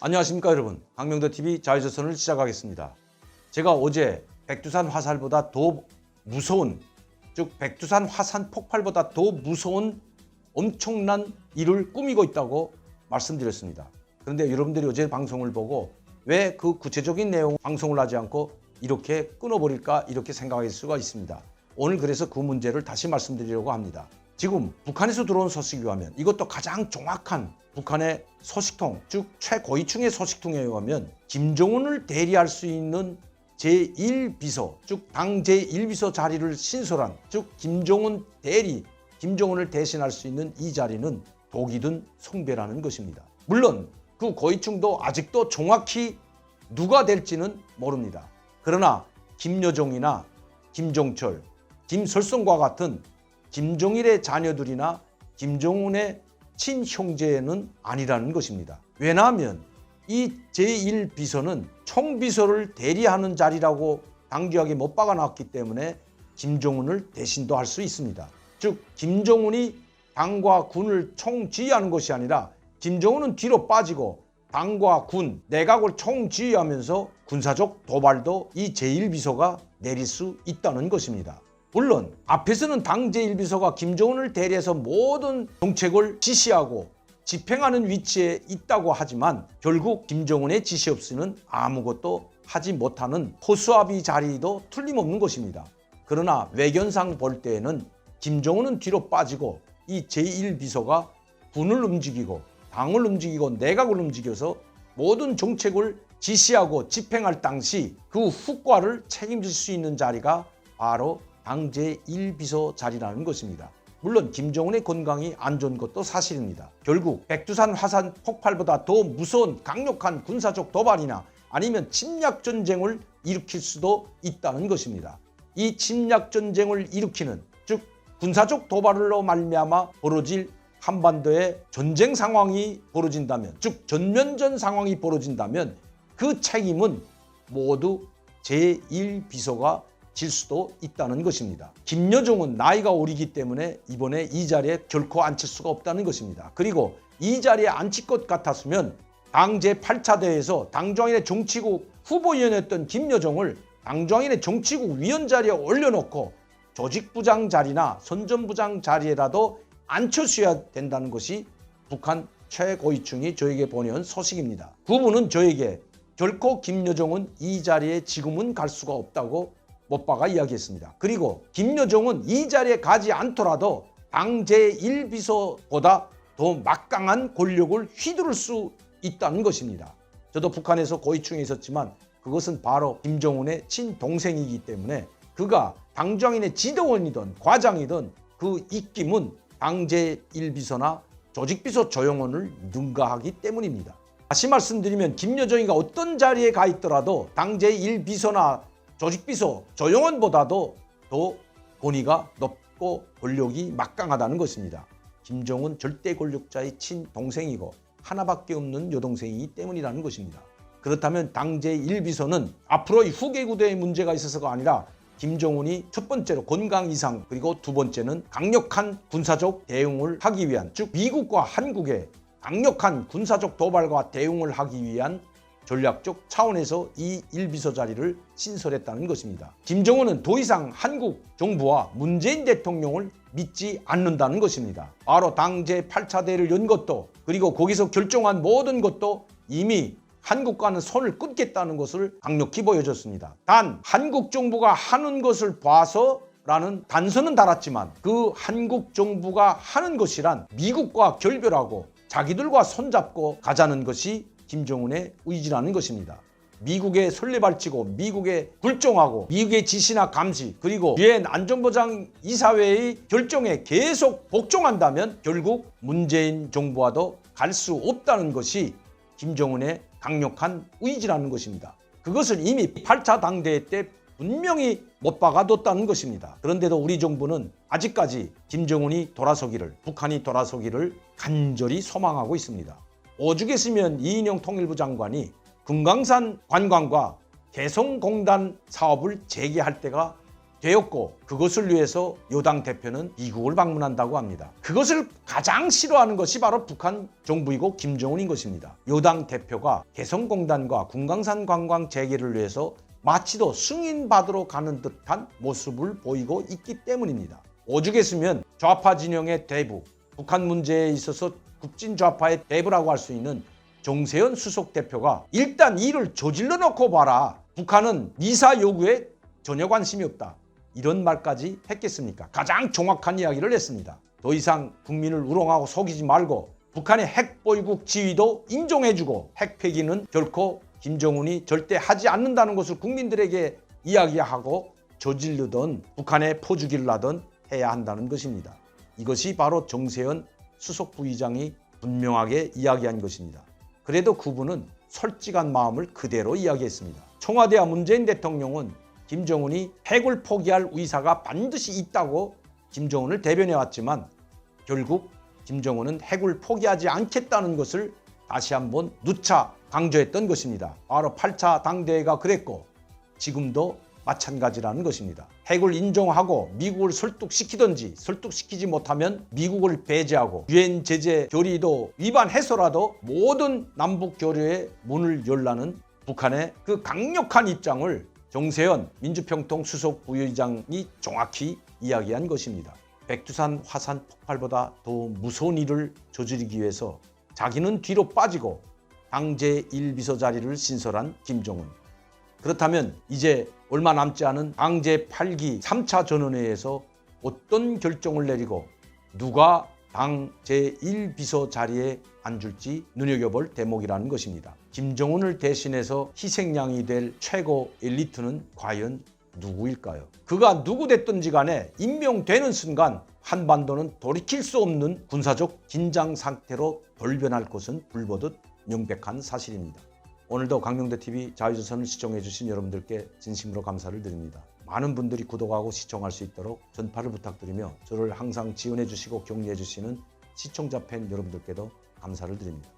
안녕하십니까 여러분. 박명도TV 자유조선을 시작하겠습니다. 제가 어제 백두산 화살보다 더 무서운 즉 백두산 화산 폭발보다 더 무서운 엄청난 일을 꾸미고 있다고 말씀드렸습니다. 그런데 여러분들이 어제 방송을 보고 왜 그 구체적인 내용 방송을 하지 않고 이렇게 끊어버릴까 이렇게 생각할 수가 있습니다. 오늘 그래서 그 문제를 다시 말씀드리려고 합니다. 지금 북한에서 들어온 소식에 의하면 이것도 가장 정확한 북한의 소식통, 즉 최고위층의 소식통에 의하면 김정은을 대리할 수 있는 제1비서, 즉 당 제1비서 자리를 신설한, 즉 김정은 대리, 김정은을 대신할 수 있는 이 자리는 독이든 성배라는 것입니다. 물론 그 고위층도 아직도 정확히 누가 될지는 모릅니다. 그러나 김여정이나 김종철, 김설성과 같은 김정일의 자녀들이나 김정은의 친형제는 아니라는 것입니다. 왜냐하면 이 제1비서는 총비서를 대리하는 자리라고 당귀하게 못 박아놨기 때문에 김정은을 대신도 할 수 있습니다. 즉 김정은이 당과 군을 총지휘하는 것이 아니라 김정은은 뒤로 빠지고 당과 군, 내각을 총지휘하면서 군사적 도발도 이 제1비서가 내릴 수 있다는 것입니다. 물론 앞에서는 당 제1비서가 김정은을 대리해서 모든 정책을 지시하고 집행하는 위치에 있다고 하지만 결국 김정은의 지시 없이는 아무것도 하지 못하는 호수아비 자리도 틀림없는 것입니다. 그러나 외견상 볼 때에는 김정은은 뒤로 빠지고 이 제1비서가 군을 움직이고 당을 움직이고 내각을 움직여서 모든 정책을 지시하고 집행할 당시 그 후과를 책임질 수 있는 자리가 바로 당 제1비서 자리라는 것입니다. 물론 김정은의 건강이 안 좋은 것도 사실입니다. 결국 백두산 화산 폭발보다 더 무서운 강력한 군사적 도발이나 아니면 침략 전쟁을 일으킬 수도 있다는 것입니다. 이 침략 전쟁을 일으키는 즉 군사적 도발로 말미암아 벌어질 한반도의 전쟁 상황이 벌어진다면 즉 전면전 상황이 벌어진다면 그 책임은 모두 제1비서가 질 수도 있다는 것입니다. 김여정은 나이가 어리기 때문에 이번에 이 자리에 결코 앉힐 수가 없다는 것입니다. 그리고 이 자리에 앉힐 것 같았으면 당 제8차 대회에서 당정인의 정치국 후보위원이었던 김여정을 당정인의 정치국 위원 자리에 올려놓고 조직부장 자리나 선전부장 자리에라도 앉혀줘야 된다는 것이 북한 최고위층이 저에게 보내온 소식입니다. 그분은 저에게 결코 김여정은 이 자리에 지금은 갈 수가 없다고 못 박아 이야기했습니다. 그리고 김여정은 이 자리에 가지 않더라도 당 제1비서보다 더 막강한 권력을 휘두를 수 있다는 것입니다. 저도 북한에서 고위층에 있었지만 그것은 바로 김정은의 친동생이기 때문에 그가 당정인의 지도원이든 과장이든 그 입김은 당 제1비서나 조직비서 조영원을 능가하기 때문입니다. 다시 말씀드리면 김여정이가 어떤 자리에 가 있더라도 당 제1비서나 조직비서 조영원보다도 더 권위가 높고 권력이 막강하다는 것입니다. 김정은 절대 권력자의 친동생이고 하나밖에 없는 여동생이기 때문이라는 것입니다. 그렇다면 당제 1비서는 앞으로의 후계 구대에 문제가 있어서가 아니라 김정은이 첫 번째로 건강 이상 그리고 두 번째는 강력한 군사적 대응을 하기 위한 즉 미국과 한국의 강력한 군사적 도발과 대응을 하기 위한 전략적 차원에서 이 1비서 자리를 신설했다는 것입니다. 김정은은 더 이상 한국 정부와 문재인 대통령을 믿지 않는다는 것입니다. 바로 당제 8차 대회를 연 것도 그리고 거기서 결정한 모든 것도 이미 한국과는 손을 끊겠다는 것을 강력히 보여줬습니다. 단 한국 정부가 하는 것을 봐서 라는 단서는 달았지만 그 한국 정부가 하는 것이란 미국과 결별하고 자기들과 손잡고 가자는 것이 김정은의 의지라는 것입니다. 미국의 설레발치고 미국에 굴종하고 미국의 지시나 감시 그리고 유엔 안전보장 이사회의 결정에 계속 복종한다면 결국 문재인 정부와도 갈 수 없다는 것이 김정은의 강력한 의지라는 것입니다. 그것을 이미 8차 당대회 때 분명히 못 박아뒀다는 것입니다. 그런데도 우리 정부는 아직까지 김정은이 돌아서기를 북한이 돌아서기를 간절히 소망하고 있습니다. 오죽했으면 이인영 통일부 장관이 금강산 관광과 개성공단 사업을 재개할 때가 되었고 그것을 위해서 여당 대표는 미국을 방문한다고 합니다. 그것을 가장 싫어하는 것이 바로 북한 정부이고 김정은인 것입니다. 여당 대표가 개성공단과 금강산 관광 재개를 위해서 마치도 승인받으러 가는 듯한 모습을 보이고 있기 때문입니다. 오죽했으면 좌파 진영의 대부, 북한 문제에 있어서 국진 좌파의 대부라고 할 수 있는 정세현 수석 대표가 일단 일을 저질러 놓고 봐라. 북한은 미사 요구에 전혀 관심이 없다. 이런 말까지 했겠습니까? 가장 정확한 이야기를 했습니다. 더 이상 국민을 우롱하고 속이지 말고 북한의 핵 보유국 지위도 인정해주고 핵 폐기는 결코 김정은이 절대 하지 않는다는 것을 국민들에게 이야기하고 저질르던 북한에 포주기를 하던 해야 한다는 것입니다. 이것이 바로 정세현 수석 부의장이 분명하게 이야기한 것입니다. 그래도 그분은 솔직한 마음을 그대로 이야기했습니다. 청와대와 문재인 대통령은 김정은이 핵을 포기할 의사가 반드시 있다고 김정은을 대변해 왔지만 결국 김정은은 핵을 포기하지 않겠다는 것을 다시 한번 누차 강조했던 것입니다. 바로 8차 당대회가 그랬고 지금도 마찬가지라는 것입니다. 핵을 인정하고 미국을 설득시키든지 설득시키지 못하면 미국을 배제하고 유엔 제재 결의도 위반해서라도 모든 남북 교류의 문을 열라는 북한의 그 강력한 입장을 정세현 민주평통 수석 부의장이 정확히 이야기한 것입니다. 백두산 화산 폭발보다 더 무서운 일을 저지르기 위해서 자기는 뒤로 빠지고 당제 1비서 자리를 신설한 김정은. 그렇다면 이제 얼마 남지 않은 당제 8기 3차 전원회에서 어떤 결정을 내리고 누가 당 제1비서 자리에 앉을지 눈여겨볼 대목이라는 것입니다. 김정은을 대신해서 희생양이 될 최고 엘리트는 과연 누구일까요? 그가 누구 됐든지 간에 임명되는 순간 한반도는 돌이킬 수 없는 군사적 긴장 상태로 돌변할 것은 불보듯 명백한 사실입니다. 오늘도 강명대 TV 자유조선을 시청해 주신 여러분들께 진심으로 감사를 드립니다. 많은 분들이 구독하고 시청할 수 있도록 전파를 부탁드리며 저를 항상 지원해 주시고 격려해 주시는 시청자 팬 여러분들께도 감사를 드립니다.